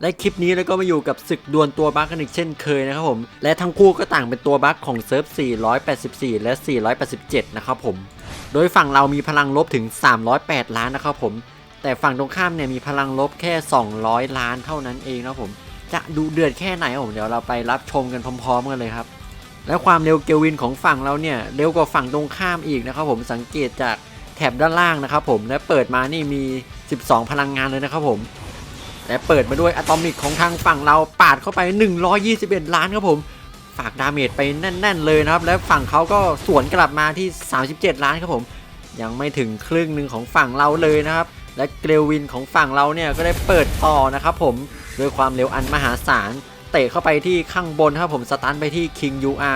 และคลิปนี้เราก็มาอยู่กับศึกดวลตัวบัคกันอีกเช่นเคยนะครับผม และทั้งคู่ก็ต่างเป็นตัวบัคของเซิร์ฟ 484 และ 487 นะครับผม โดยฝั่งเรามีพลังลบถึง 308 ล้านนะครับผม แต่ฝั่งตรงข้ามเนี่ยมีพลังลบแค่ 200 ล้านเท่านั้นเองนะผม จะดูเดือดแค่ไหนผมเดี๋ยวเราไปรับชมกันพร้อมๆกันเลยครับ และความเร็วเกลวินของฝั่งเราเนี่ยเร็วกว่าฝั่งตรงข้ามอีกนะครับผมสังเกตจากแถบด้านล่างนะครับผมและเปิดมานี่มี 12 พลังงานเลยนะครับผม และเปิดมาด้วยอะตอมิกของทางฝั่งเราปาดเข้าไป 121 ล้านครับผมฝากดาเมจไปแน่น ๆ เลยนะครับ และฝั่งเขาก็สวนกลับมาที่ 37 ล้านครับผม ยังไม่ถึงครึ่งหนึ่งของฝั่งเราเลยนะครับ และเกลวินของฝั่งเราเนี่ยก็ได้เปิดต่อนะครับผมด้วยความเร็วอันมหาศาลเตะเข้าไปที่ข้างบนครับผมสตันไปที่คิงยูอา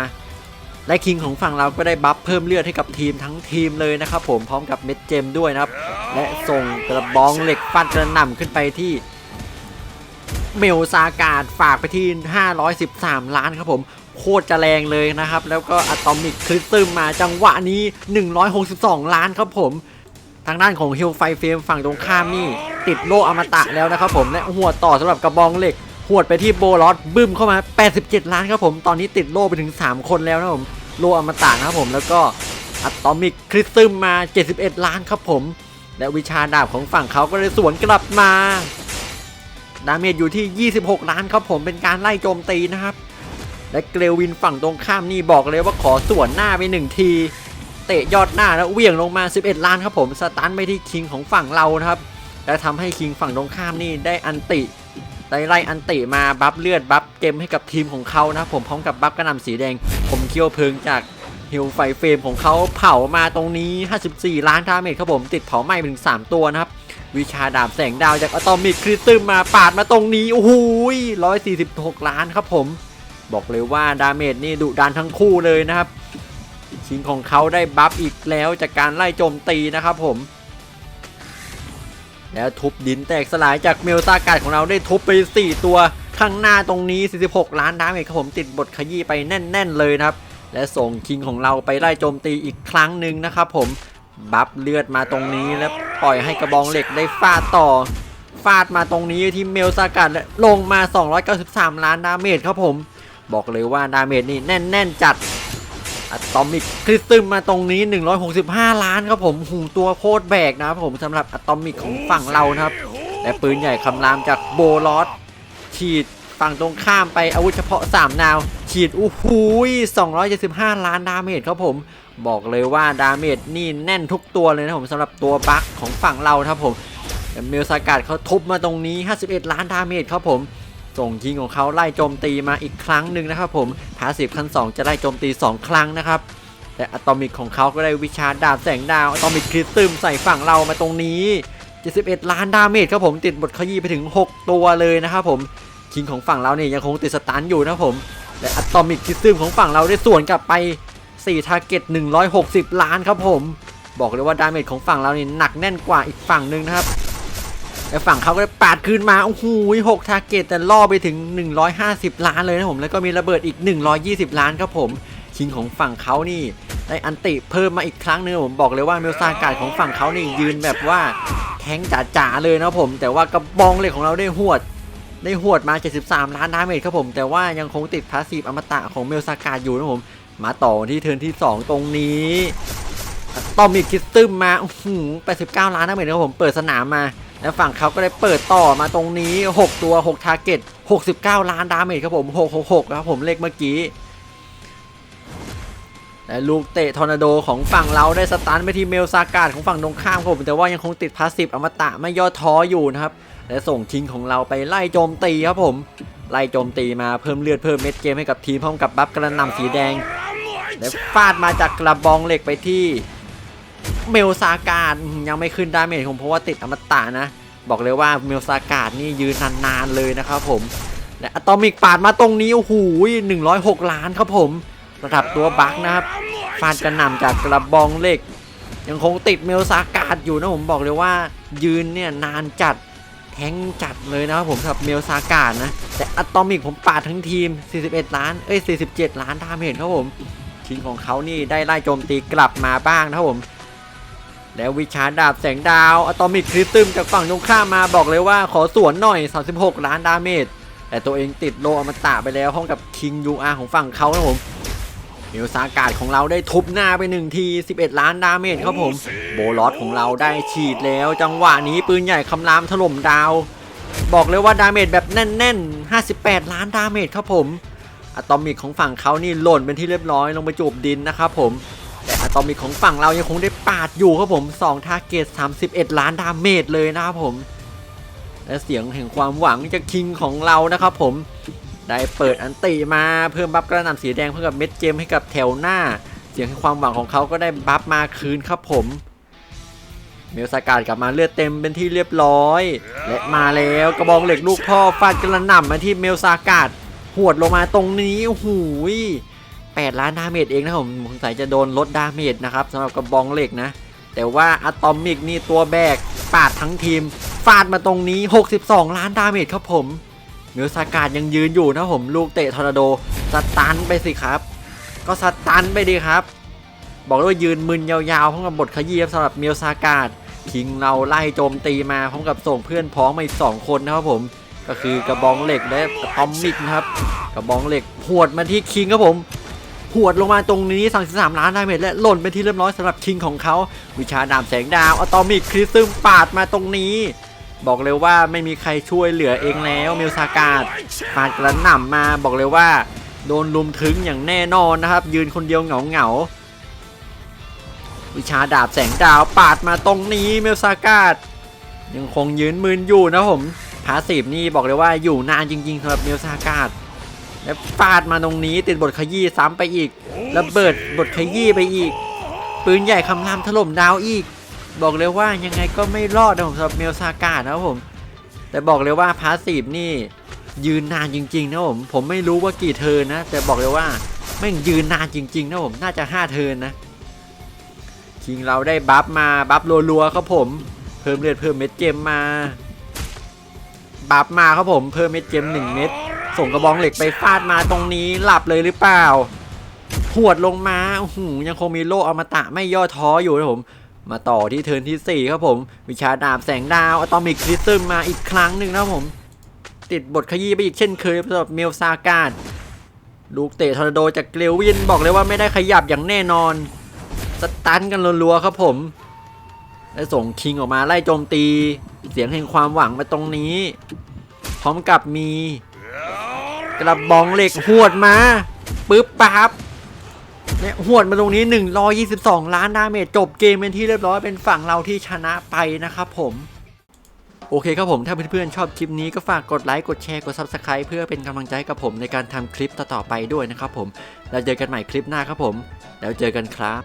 และคิงของฝั่งเราก็ได้บัฟเพิ่มเลือดให้กับทีมทั้งทีมเลยนะครับผมพร้อมกับเม็ดเจมด้วยนะครับ และส่งกระบองเหล็กฟันกระหน่ำขึ้นไปที่ เมลซากาดฝากไปที่ 513 ล้านครับผมโคตรจะแรงเลยนะครับ แล้วก็อะตอมิกคริสตึมมาจังหวะนี้ 162 ล้านครับผม ทางด้านของฮิลไฟเฟมฝั่งตรงข้ามนี่ ติดโลอมตะแล้วนะครับผมและหัวต่อสำหรับกระบองเหล็กหวดไปที่โบลอสบึ้มเข้ามา 87 ล้านครับผม ตอนนี้ติดโลไปถึง 3 คนแล้วนะครับผม โลอมตะนะครับผม แล้วก็อะตอมิกคริสตึมมา 71 ล้านครับผม และวิชาดาบของฝั่งเขาก็เลยสวนกลับมา ดาเมจอยู่ที่ 26 ล้านครับผมเป็นการไล่โจมตีนะครับ และเกลวินฝั่งตรงข้ามนี่บอกเลยว่าขอส่วนหน้าไปหนึ่งที เตะยอดหน้าแล้วเวี่ยงลงมา 11 ล้านครับผมสตันไปที่คิงของฝั่งเรานะครับ และทำให้คิงฝั่งตรงข้ามนี่ได้อันติได้ไล่อันติมาบัฟเลือดบัฟเกมให้กับทีมของเขานะครับผมพร้อมกับบัฟกระนำสีแดง ผมเคี้ยวเพิงจากฮิลไฟเฟรมของเขาเผามาตรงนี้ 54 ล้านดาเมจครับผมติดเผาไหม้ถึง 3 ตัวนะครับ วิชาดาบแสงดาวจากอะตอมิกคริสตึมมาปาดมาตรงนี้โอ้โห146ล้านครับผม บอกเลยว่าดาเมจนี่ดุดันทั้งคู่เลยนะครับ ชิงของเขาได้บัฟอีกแล้วจากการไล่โจมตีนะครับผม แล้วทุบดินแตกสลายจากเมลซากาดของเราได้ทุบไป 4 ตัวข้างหน้าตรงนี้ 46 ล้านดาเมจครับผมติดบทขยี้ไปแน่น ๆ เลยนะครับ และส่งคิงของเราไปไล่โจมตีอีกครั้งหนึ่งนะครับผม บัฟเลือดมาตรงนี้แล้วปล่อยให้กระบองเหล็กได้ฟาดต่อ ฟาดมาตรงนี้ที่เมลซากัดละลงมา 293 ล้านดาเมจครับผม บอกเลยว่าดาเมจนี่แน่น ๆ จัดอะตอมิกคริสตึมมาตรงนี้ 165 ล้านครับผมหูตัวโคตรแบกนะครับผมสำหรับอะตอมิกของฝั่งเรานะครับและปืนใหญ่คำรามจากโบลอสฉีดฝั่งตรงข้ามไปอาวุธเฉพาะ 3 นาว ฉีดอู้หูย275 ล้านดาเมจครับผม บอกเลยว่าดาเมจนี่แน่นทุกตัวเลยนะผมสำหรับตัวบัคของฝั่งเราครับผมเมลซากัดเขาทุบมาตรงนี้ 51 ล้านดาเมจครับผมส่งยิงของเขาไล่โจมตีมาอีกครั้งหนึ่งนะครับผมพาสิบขั้น2 จะไล่โจมตี 2 ครั้งนะครับ แต่อะตอมิกของเขาก็ได้วิชาดาบแสงดาวอะตอมิกคริสตึมใส่ฝั่งเรามาตรงนี้ 71 ล้านดาเมจครับผมติดบทขยี้ไปถึง 6 ตัวเลยนะครับผมคิงของฝั่งเราเนี่ยยังคงติดสตันอยู่นะผม และอะตอมิกคิสตึมของฝั่งเราได้ส่วนกลับไป 4 ทาร์เก็ต 160 ล้านครับผม บอกเลยว่าดาเมจของฝั่งเรานี่หนักแน่นกว่าอีกฝั่งหนึ่งนะครับ และฝั่งเขาก็ได้ปาดคืนมา โอ้โหหกทาร์เก็ตแต่ล่อไปถึง 150 ล้านเลยนะผม แล้วก็มีระเบิดอีก 120 ล้านครับผม ชิงของฝั่งเขานี่ได้อันติเพิ่มมาอีกครั้งหนึงผมบอกเลยว่าเมลซากาดของฝั่งเขานี่ยืนแบบว่าแข็งจ๋าๆเลยนะผม แต่ว่ากระบองเหล็กของเราได้หวด ได้หวดมา 73 ล้านดาเมจครับผม แต่ว่ายังคงติดพาสซีฟอมตะของเมลซากาดอยู่นะผม มาต่อที่เทิร์นที่ 2 ตรงนี้ตอมิกคิสตึมมาโอ้โห89ล้านดาเมจครับผมเปิดสนามมา แล้วฝั่งเขาก็ได้เปิดต่อมาตรงนี้ 6 ตัว6ทาร์เก็ต69 ล้านดาเมจครับผม666ครับผมเลขเมื่อกี้และลูกเตะทอร์นาโดของฝั่งเราได้สตันไปที่เมลซากาดของฝั่งตรงข้ามครับผมแต่ว่ายังคงติดพาสซีฟอมตะไม่ย่อท้ออยู่นะครับ และส่งชิงของเราไปไล่โจมตีครับผม ไล่โจมตีมาเพิ่มเลือดเพิ่มเม็ดเกมให้กับทีมพร้อมกับบัฟกระนำสีแดง และฟาดมาจากกระบองเหล็กไปที่เมลซาการ์ดยังไม่ขึ้นดาเมจผมเพราะว่าติดอมตะนะ บอกเลยว่าเมลซาการ์ดนี่ยืนนานๆเลยนะครับผมและอะตอมิกปาดมาตรงนี้โอ้โห106ล้านครับผมระดับตัวบัคนะครับฟาดกระหน่ำจากกระบองเหล็ก ยังคงติดเมลซาการ์ดอยู่นะผมบอกเลยว่ายืนเนี่ยนานจัด งจัดเลยนะครับผมสำหรับเมลซาการ์ดนะ แต่อะตอมิกผมปาดทั้งทีม 41 ล้าน เอ้ย 47 ล้านดาเมจครับผมทีมของเขานี่ได้ไล่โจมตีกลับมาบ้างนะครับผม แล้ววิชาดาบแสงดาวอะตอมิกคริสตึมจากฝั่งตรงข้ามมาบอกเลยว่าขอสวนหน่อย 36 ล้านดาเมจแต่ตัวเองติดโลอมตะไปแล้วห้องกับคิงยูอาของฝั่งเขานะผม มิวซากาดของเราได้ทุบหน้าไปหนึ่งที 11 ล้านดาเมจครับผม โบลอสของเราได้ฉีดแล้ว จังหวะนี้ปืนใหญ่คำรามถล่มดาว บอกเลยว่าดาเมจแบบแน่นๆ 58 ล้านดาเมจครับผมอะตอมิกของฝั่งเขานี่หล่นเป็นที่เรียบร้อยลงไปจูบดินนะครับผมแต่อะตอมิกของฝั่งเรายังคงได้ปาดอยู่ครับผม2ทาร์เกต31 ล้านดาเมจเลยนะครับผมและเสียงแห่งความหวังจากคิงของเรานะครับผม ได้เปิดอันติมาเพิ่มบัฟกระหน่ำสีแดงเพื่อกับเม็ดเจมให้กับแถวหน้า เสียงความหวังของเขาก็ได้บัฟมาคืนครับผม เมลสากาดกลับมาเลือดเต็มเป็นที่เรียบร้อย และมาแล้วกระบองเหล็กลูกพ่อฟาดกระหน่ำมาที่เมลซากาดหวดลงมาตรงนี้หูย8ล้านดาเมจเองนะผมสงสัยจะโดนลดดาเมจนะครับสำหรับกระบองเหล็กนะ แต่ว่าอะตอมิกนี่ตัวแบกปาดทั้งทีมฟาดมาตรงนี้ 62 ล้านดาเมจครับผม เมลซากาดยังยืนอยู่นะผมลูกเตะทอร์นาโดสตันไปสิครับ ก็สตันไปดีครับ บอกเลยว่ายืนมึนยาวๆพร้อมกับบทขยี้ครับสำหรับเมลซากาดคิงเราไล่โจมตีมาพร้อมกับส่งเพื่อนพ้องมาอีก2คนนะครับผม ก็คือกระบองเหล็กและตอมมิกนะครับ กระบองเหล็กหวดมาที่คิงครับผมหวดลงมาตรงนี้33ล้านดาเมจและหล่นเป็นที่เรียบร้อยสำหรับคิงของเขาวิชาดาบแสงดาวอะตอมิกคริสซึมปาดมาตรงนี้ บอกเลยว่าไม่มีใครช่วยเหลือเองแล้วเมลซากาดปาดกระหน่ำมาบอกเลยว่า โดนลุมถึงอย่างแน่นอนนะครับ ยืนคนเดียวเหงาเหงาวิชาดาบแสงดาวปาดมาตรงนี้เมลซากาดยังคงยืนมืนอยู่นะผมพาสีฟนี่บอกเลยว่าอยู่นานจริงๆสำหรับเมลซากาดและฟาดมาตรงนี้ติดบทขยี้ซ้ำไปอีกระเบิดบทขยี้ไปอีก ปืนใหญ่คำรามถล่มดาวอีก บอกเลยว่ายังไงก็ไม่รอดนะผมสำหรับเมลซากานะครับผม แต่บอกเลยว่าพาสซีฟนี่ยืนนานจริงๆนะผม ผมไม่รู้ว่ากี่เทินนะ แต่บอกเลยว่าแม่งยืนนานจริงๆนะผมน่าจะ 5 เทินนะคิงเราได้บัฟมาบัฟรัวๆครับผม เพิ่มเลือดเพิ่มเม็ดเจมมาบัฟมาครับผมเพิ่มเม็ดเจม1เม็ดส่งกระบองเหล็กไปฟาดมาตรงนี้หลับเลยหรือเปล่าหวดลงมาอยังคงมีโล่อมตะไม่ย่อท้ออยู่นะผม มาต่อที่เทิร์นที่ 4 ครับผม วิชาดาบแสงดาวอะตอมิกคริสตึมมาอีกครั้งหนึ่งนะครับผม ติดบทขยี้ไปอีกเช่นเคยสำหรับเมลซาการ์ดลูกเตะทอร์นาโดจากเกลวินบอกเลยว่าไม่ได้ขยับอย่างแน่นอน สตันกันรัวๆครับผมและส่งคิงออกมาไล่โจมตี เสียงแห่งความหวังมาตรงนี้ พร้อมกับมี กระบองเหล็กหวดมาปึ๊บปั๊บ เนี่ยหวดมาตรงนี้ 122 ล้านดาเมจจบเกมเป็นที่เรียบร้อยเป็นฝั่งเราที่ชนะไปนะครับผมโอเคครับผมถ้าเพื่อนๆชอบคลิปนี้ก็ฝากกดไลค์กดแชร์กด Subscribe เพื่อเป็นกำลังใจกับผมในการทำคลิปต่อๆไปด้วยนะครับผม แล้วเจอกันใหม่คลิปหน้าครับผม แล้วเจอกันครับ